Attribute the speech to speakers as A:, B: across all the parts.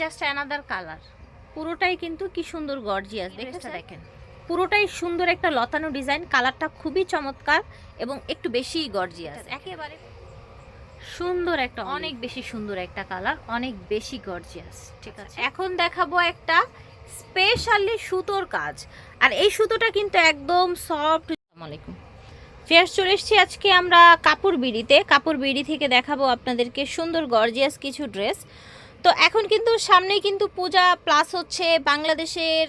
A: Just another colour পুরোটাই কিন্তু কি সুন্দর গর্জিয়াস ড্রেসটা দেখেন। পুরোটাই সুন্দর একটা লতানো ডিজাইন কালারটা খুবই চমৎকার এবং একটু বেশি গর্জিয়াস একেবারে সুন্দর একটা অনেক বেশি সুন্দর একটা কালার অনেক বেশি গর্জিয়াস ঠিক আছে। এখন দেখাবো একটা স্পেশালি সুতোর কাজ। আর এই সুতোটা কিন্তু একদম সফট আলাইকুম। ফেয়ার চলে এসেছি আজকে আমরা কাপড় বিড়িতে। কাপড় বিড়ি থেকে দেখাবো আপনাদেরকে সুন্দর গর্জিয়াস কিছু ড্রেস তো এখন কিন্তু সামনে কিন্তু পূজা প্লাস হচ্ছে বাংলাদেশের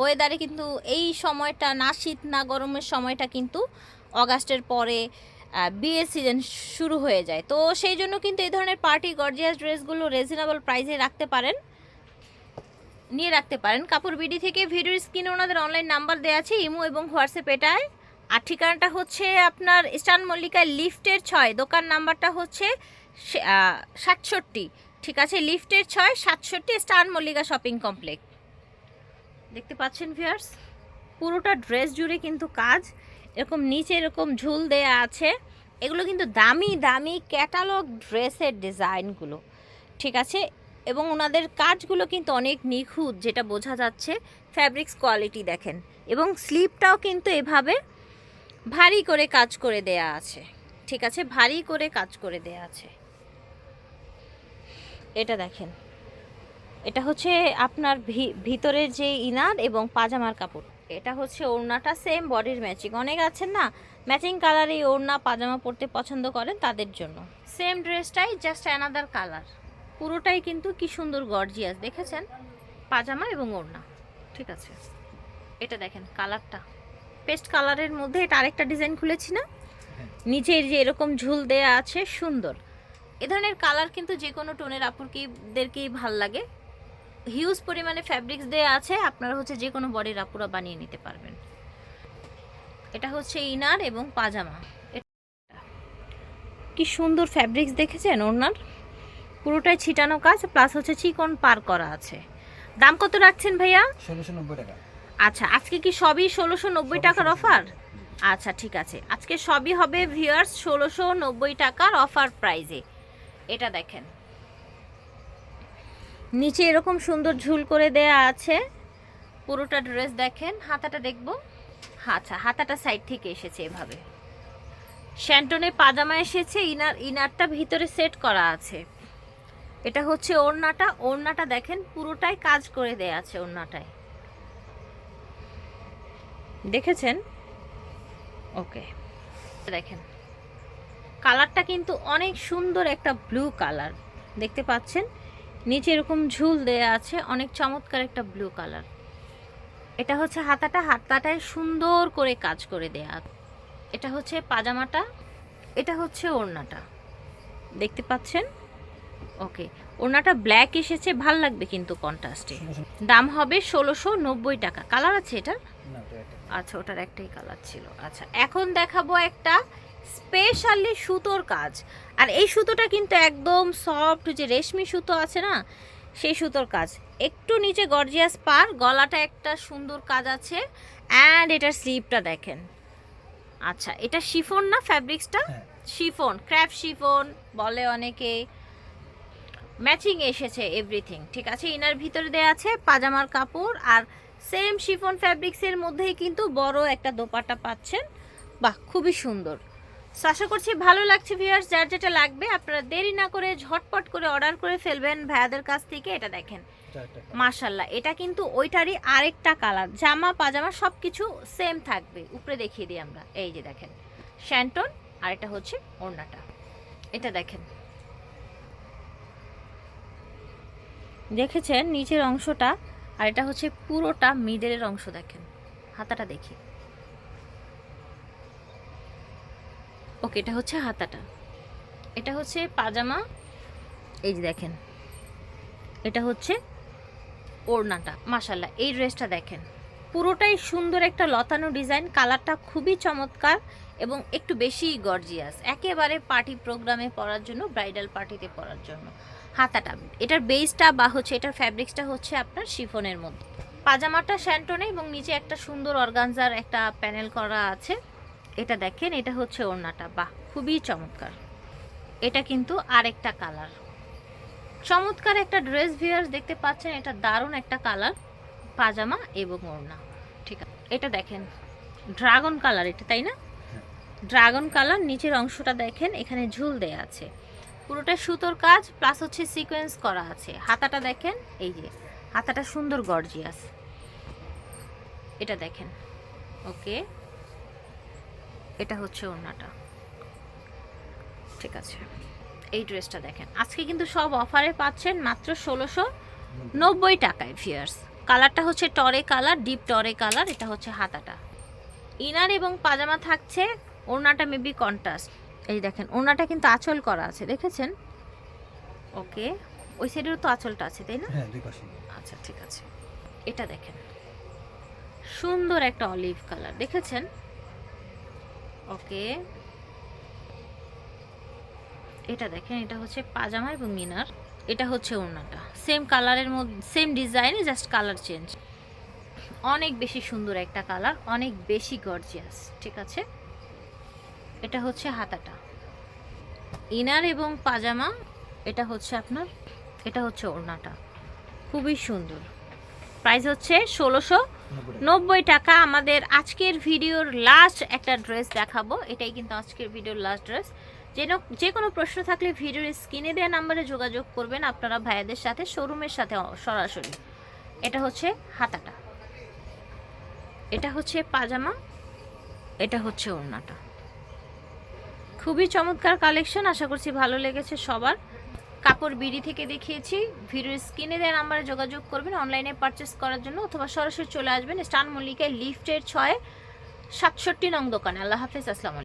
A: ওয়েদারে কিন্তু এই সময়টা না শীত না গরমের সময়টা কিন্তু অগাস্টের পরে বিয়ের সিজন শুরু হয়ে যায়। তো সেই জন্য কিন্তু এই ধরনের পার্টি গর্জিয়াস ড্রেসগুলো রিজনেবল প্রাইসে রাখতে পারেন। নিয়ে রাখতে পারেন। কাপড় বিডি থেকে ভিডিওর স্ক্রিনে ওনাদের অনলাইন নাম্বার দেওয়া আছে, ইমো এবং হোয়াটসঅ্যাপ এটায়। আর ঠিকানাটা হচ্ছে আপনার ইস্টার্ন মল্লিকা লিফটের ছয়, দোকান নাম্বারটা হচ্ছে সাতষট্টি ঠিক আছে, লিফটের ছয়, সাতষট্টি, স্টার মল্লিকা শপিং কমপ্লেক্স। দেখতে পাচ্ছেন ভিয়ার্স পুরোটা ড্রেস জুড়ে কিন্তু কাজ, এরকম নিচে এরকম ঝুল দেয়া আছে। এগুলো কিন্তু দামি দামি ক্যাটালগ ড্রেসের ডিজাইনগুলো। ঠিক আছে, এবং ওনাদের কাজগুলো কিন্তু অনেক নিখুঁত, যেটা বোঝা যাচ্ছে ফ্যাব্রিক্স কোয়ালিটি দেখেন। এবং স্লিপটাও কিন্তু এভাবে ভারী করে কাজ করে দেয়া আছে। ঠিক আছে, ভারী করে কাজ করে দেয়া আছে। এটা দেখেন। এটা হচ্ছে আপনার ভি- ভিতরের যে ইনার এবং পাজামার কাপড়। এটা হচ্ছে ওড়নাটা সেম বডির ম্যাচিং অনেক আছেন না ম্যাচিং কালারে ওড়না পাজামা পরতে পছন্দ করেন তাদের জন্য। সেম ড্রেসটাই জাস্ট অ্যানাদার কালার পুরোটাই কিন্তু কি সুন্দর গর্জিয়াস দেখেছেন? পাজামা এবং ওড়না। ঠিক আছে। এটা দেখেন কালারটা পেস্ট কালারের মধ্যে এটা আরেকটা ডিজাইন খুলেছি না? নিচের যে এরকম ঝুল দেয়া আছে সুন্দর। এ ধরনের কালার কিন্তু যে কোনো টোনের আপুরকিদেরকেই ভালো লাগে। হিউজ পরিমাণে ফ্যাব্রিক্স দেয়া আছে আপনারা হচ্ছে যে কোনো বডির আপুরা বানিয়ে নিতে পারবেন। এটা হচ্ছে ইনার এবং পাজামা। কি সুন্দর ফ্যাব্রিক্স দেখেছেন ওনার পুরোটাই ছিটানো কাজ প্লাস হচ্ছে চিকন পার করা আছে। দাম কত রাখছেন ভাইয়া?
B: ষোলোশো নব্বই টাকা।
A: আচ্ছা আজকে কি সবই ষোলোশো নব্বই টাকার অফার আচ্ছা ঠিক আছে। আজকে সবই হবে ভিউয়ার্স ষোলোশো নব্বই টাকার অফার প্রাইজে এটা দেখেন। নিচে এরকম সুন্দর ঝুল করে দেয়া আছে। পুরোটা ড্রেস দেখেন হাতাটা দেখব? আচ্ছা হাতাটা সাইড থেকে এসেছে এভাবে। শ্যান্টনে পাজামা এসেছে ইনার ইনারটা ভিতরে সেট করা আছে। এটা হচ্ছে ওড়নাটা ওড়নাটা দেখেন পুরোটাই কাজ করে দেয়া আছে ওড়নাটায়। দেখেছেন? ওকে। দেখেন। কালারটা কিন্তু অনেক সুন্দর একটা ব্লু কালার। দেখতে পাচ্ছেন? নিচে এরকম ঝুল দেয়া আছে অনেক চমৎকার একটা ব্লু কালার। এটা হচ্ছে হাতাটা হাতাটায় সুন্দর করে কাজ করে দেয়া এটা হচ্ছে পাজামাটা এটা হচ্ছে ওড়নাটা। দেখতে পাচ্ছেন? ওকে ওড়নাটা ব্ল্যাক এসেছে ভালো লাগবে কিন্তু কন্ট্রাস্টে দাম হবে ষোলোশো নব্বই টাকা। কালার আছে এটা আচ্ছা ওটার একটাই কালার ছিল। আচ্ছা এখন দেখাবো একটা স্পেশালি সুতোর কাজ। আর এই সুতোটা কিন্তু একদম সফট যে রেশমি সুতো আছে না সেই সুতোর কাজ। একটু নিচে গর্জিয়াস পার গলাটা একটা সুন্দর কাজ আছে। অ্যান্ড এটার স্লিপটা দেখেন। আচ্ছা এটা শিফন না ফ্যাব্রিক্সটা শিফন ক্র্যাপ শিফন বলে অনেকে। ম্যাচিং এসেছে এভরিথিং ঠিক আছে? ইনার ভিতরে দেওয়া আছে পাজামার কাপড় আর সেম শিফন ফ্যাব্রিক্সের মধ্যেই কিন্তু বড় একটা দোপাটা পাচ্ছেন। বাহ খুবই সুন্দর। So, আশা করছি ভালো লাগছে ভিউয়ার্স যার যেটা লাগবে আপনারা দেরি না করে ঝটপট করে অর্ডার করে ফেলবেন ভাইয়াদের কাছ থেকে। এটা দেখেন। মাশাল্লাহ এটা কিন্তু ওইটারই আরেকটা কালার জামা পাজামা সব কিছু সেম থাকবে। উপরে দেখিয়ে দিই আমরা। এই যে দেখেন শ্যান্টন আর এটা হচ্ছে ওড়নাটা। এটা দেখেন। দেখেছেন নিচের অংশটা? আর এটা হচ্ছে পুরোটা মিডলের অংশ দেখেন। হাতাটা দেখি। ওকে, এটা হচ্ছে হাতাটা। এটা হচ্ছে পাজামা। এই যে দেখেন, এটা হচ্ছে ওড়নাটা মাশাল্লাহ এই ড্রেসটা দেখেন। পুরোটাই সুন্দর একটা লতানো ডিজাইন, কালারটা খুবই চমৎকার এবং একটু বেশি গর্জিয়াস, একেবারে পার্টি প্রোগ্রামে পরার জন্য, ব্রাইডাল পার্টিতে পরার জন্য। হাতাটা, এটার বেসটা বা হচ্ছে এটার ফ্যাব্রিক্সটা হচ্ছে আপনার শিফনের মধ্যে। পাজামাটা শ্যান্টনে এবং নিচে একটা সুন্দর অর্গানজার একটা প্যানেল করা আছে। এটা দেখেন এটা হচ্ছে ওড়নাটা। বাহ খুবই চমৎকার। এটা কিন্তু আরেকটা কালার। চমৎকার একটা ড্রেস ভিউয়ার্স দেখতে পাচ্ছেন এটা দারুণ একটা কালার পাজামা এবং ওড়না। ঠিক আছে এটা দেখেন ড্রাগন কালার এটা তাই না? ড্রাগন কালার নিচের অংশটা দেখেন এখানে ঝুল দেয়া আছে। পুরোটা সুতোর কাজ প্লাস হচ্ছে সিকোয়েন্স করা আছে। হাতাটা দেখেন এই যে হাতাটা সুন্দর গর্জিয়াস। এটা দেখেন ওকে। এটা হচ্ছে ওড়নাটা। ঠিক আছে। এই ড্রেসটা দেখেন। আজকে কিন্তু সব অফারে পাচ্ছেন মাত্র ষোলোশো নব্বই টাকায় ফিয়ার্স কালারটা হচ্ছে টরে কালার ডিপ টরে কালার এটা হচ্ছে হাতাটা। ইনার এবং পাজামা থাকছে ওড়নাটা মেবি কন্ট্রাস্ট। এই দেখেন ওড়নাটা কিন্তু আঁচল করা আছে দেখেছেন? ওকে ওই সাইডেরও তো আঁচলটা আছে তাই না?
B: হ্যাঁ
A: আচ্ছা ঠিক আছে। এটা দেখেন। সুন্দর একটা অলিভ কালার দেখেছেন? ওকে। এটা দেখেন, এটা হচ্ছে পাজামা এবং মিনার। এটা হচ্ছে ওড়নাটা। সেম কালারের মধ্যে সেম ডিজাইনে জাস্ট কালার চেঞ্জ অনেক বেশি সুন্দর একটা কালার অনেক বেশি গর্জিয়াস ঠিক আছে? এটা হচ্ছে হাতাটা। ইনার এবং পাজামা, এটা হচ্ছে আপনার, এটা হচ্ছে ওড়নাটা। খুবই সুন্দর। প্রাইস হচ্ছে ষোলোশো
B: নব্বই টাকা।
A: আমাদের আজকের ভিডিওর লাস্ট একটা ড্রেস দেখাবো। এটাই কিন্তু আজকের ভিডিওর লাস্ট ড্রেস যেন যে কোনো প্রশ্ন থাকলে ভিডিওর স্ক্রিনে দেওয়া নাম্বারে যোগাযোগ করবেন আপনারা ভাইয়াদের সাথে শোরুমের সাথে সরাসরি। এটা হচ্ছে হাতাটা। এটা হচ্ছে পাজামা। এটা হচ্ছে ওড়নাটা। খুবই চমৎকার কালেকশন আশা করছি ভালো লেগেছে সবার। কাপড় বিড়ি থেকে দেখিয়েছি। ভিডিওর স্ক্রিনে দেওয়া নাম্বারে যোগাযোগ করবেন, অনলাইনে পারচেস করার জন্য, অথবা সরাসরি চলে আসবেন স্টান মল্লিকায় লিফটের ছয় সাতষট্টি নং দোকানে। আল্লাহ হাফিজ, আসসালামু